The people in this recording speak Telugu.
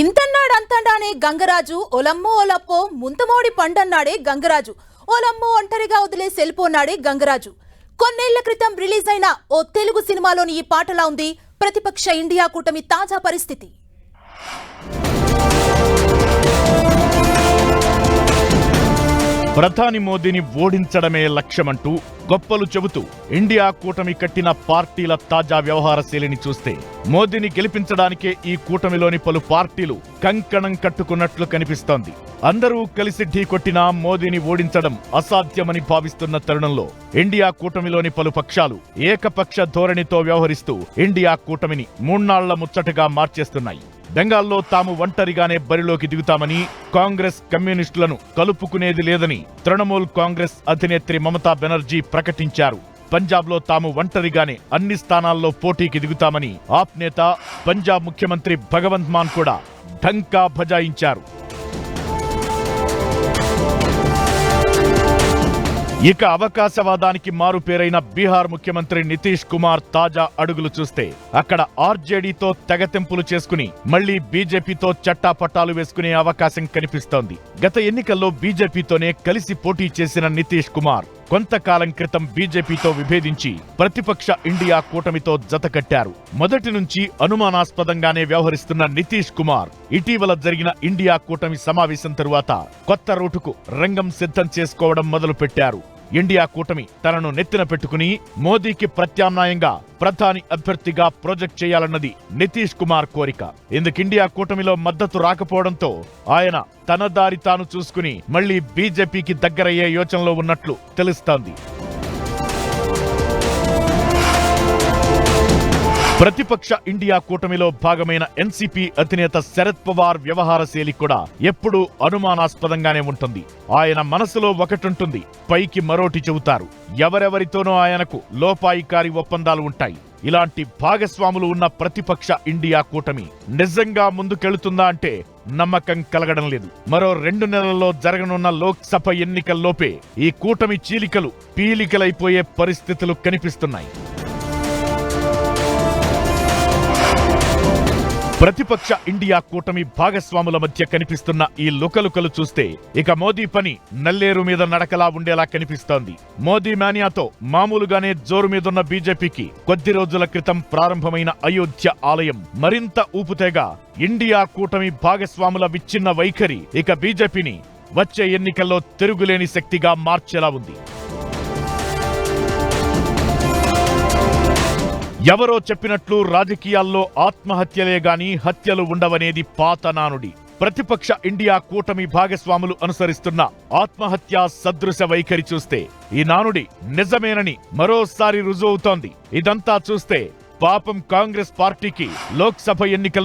ఇంతన్నాడు గంగరాజు. ఒలమ్మో ఒలప్పో ముంతమోడి పండన్నాడే గంగరాజు. ఒలమ్మో ఒంటరిగా వదిలే సెల్పోన్నాడే గంగరాజు. కొన్నేళ్ళ క్రితం రిలీజ్ అయిన ఓ తెలుగు సినిమాలోని ఈ పాటలా ఉంది. ప్రతిపక్ష ఇండియా కూటమి తాజా పరిస్థితి. ప్రధాని మోదీని ఓడించడమే లక్ష్యమంటూ గొప్పలు చెబుతూ ఇండియా కూటమి కట్టిన పార్టీల తాజా వ్యవహార శైలిని చూస్తే మోదీని గెలిపించడానికే ఈ కూటమిలోని పలు పార్టీలు కంకణం కట్టుకున్నట్లు కనిపిస్తోంది. అందరూ కలిసి ఢీకొట్టినా మోదీని ఓడించడం అసాధ్యమని భావిస్తున్న తరుణంలో ఇండియా కూటమిలోని పలు పక్షాలు ఏకపక్ష ధోరణితో వ్యవహరిస్తూ ఇండియా కూటమిని మూన్నాళ్ళ ముచ్చటగా మార్చేస్తున్నాయి. బెంగాల్లో తాము ఒంటరిగానే బరిలోకి దిగుతామని కాంగ్రెస్ కమ్యూనిస్టులను కలుపుకునేది లేదని తృణమూల్ కాంగ్రెస్ అధినేత్రి మమతా బెనర్జీ ప్రకటించారు. పంజాబ్లో తాము ఒంటరిగానే అన్ని స్థానాల్లో పోటీకి దిగుతామని ఆప్ నేత పంజాబ్ ముఖ్యమంత్రి భగవంత్ మాన్ కూడా ఢంకా భజాయించారు. ఇక అవకాశవాదానికి మారు పేరైన బీహార్ ముఖ్యమంత్రి నితీష్ కుమార్ తాజా అడుగులు చూస్తే అక్కడ ఆర్జేడీతో తెగతెంపులు చేసుకుని మళ్ళీ బీజేపీతో చట్టాపట్టాలు వేసుకునే అవకాశం కనిపిస్తోంది. గత ఎన్నికల్లో బీజేపీతోనే కలిసి పోటీ చేసిన నితీష్ కుమార్ కొంతకాలం క్రితం బీజేపీతో విభేదించి ప్రతిపక్ష ఇండియా కూటమితో జతకట్టారు మొదటి నుంచి అనుమానాస్పదంగానే వ్యవహరిస్తున్న నితీష్ కుమార్ ఇటీవల జరిగిన ఇండియా కూటమి సమావేశం తరువాత కొత్త రూటుకు రంగం సిద్ధం చేసుకోవడం మొదలుపెట్టారు. ఇండియా కూటమి తనను నెత్తిన పెట్టుకుని మోదీకి ప్రత్యామ్నాయంగా ప్రధాని అభ్యర్థిగా ప్రొజెక్ట్ చేయాలన్నది నితీష్ కుమార్ కోరిక. ఇందుకు ఇండియా కూటమిలో మద్దతు రాకపోవడంతో ఆయన తన దారి తాను చూసుకుని మళ్ళీ బీజేపీకి దగ్గరయ్యే యోచనలో ఉన్నట్లు తెలుస్తోంది. ప్రతిపక్ష ఇండియా కూటమిలో భాగమైన ఎన్సీపీ అధినేత శరద్ పవార్ వ్యవహార శైలి కూడా ఎప్పుడూ అనుమానాస్పదంగానే ఉంటుంది. ఆయన మనసులో ఒకటుంటుంది. పైకి మరోటి చెబుతారు. ఎవరెవరితోనో ఆయనకు లోపాయికారి ఒప్పందాలు ఉంటాయి. ఇలాంటి భాగస్వాములు ఉన్న ప్రతిపక్ష ఇండియా కూటమి నిజంగా ముందుకెళుతుందా అంటే నమ్మకం కలగడం లేదు. మరో రెండు నెలల్లో జరగనున్న లోక్సభ ఎన్నికల్లోపే ఈ కూటమి చీలికలు పీలికలైపోయే పరిస్థితులు కనిపిస్తున్నాయి. ప్రతిపక్ష ఇండియా కూటమి భాగస్వాముల మధ్య కనిపిస్తున్న ఈ లుకలుకలు చూస్తే ఇక మోదీ పని నల్లేరు మీద నడకలా ఉండేలా కనిపిస్తోంది. మోదీ మానియాతో మామూలుగానే జోరు మీదున్న బీజేపీకి కొద్ది రోజుల క్రితం ప్రారంభమైన అయోధ్య ఆలయం మరింత ఊపుతేగా ఇండియా కూటమి భాగస్వాముల విచ్ఛిన్న వైఖరి ఇక బీజేపీని వచ్చే ఎన్నికల్లో తిరుగులేని శక్తిగా మార్చేలా ఉంది. ఎవరో చెప్పినట్లు రాజకీయాల్లో ఆత్మహత్యలే గాని హత్యలు ఉండవనేది పాత నానుడి. ప్రతిపక్ష ఇండియా కూటమి భాగస్వాములు అనుసరిస్తున్న ఆత్మహత్యా సదృశ వైఖరి చూస్తే ఈ నానుడి నిజమేనని మరోసారి రుజువవుతోంది. ఇదంతా చూస్తే పాపం కాంగ్రెస్ పార్టీకి లోక్సభ ఎన్నికల్లో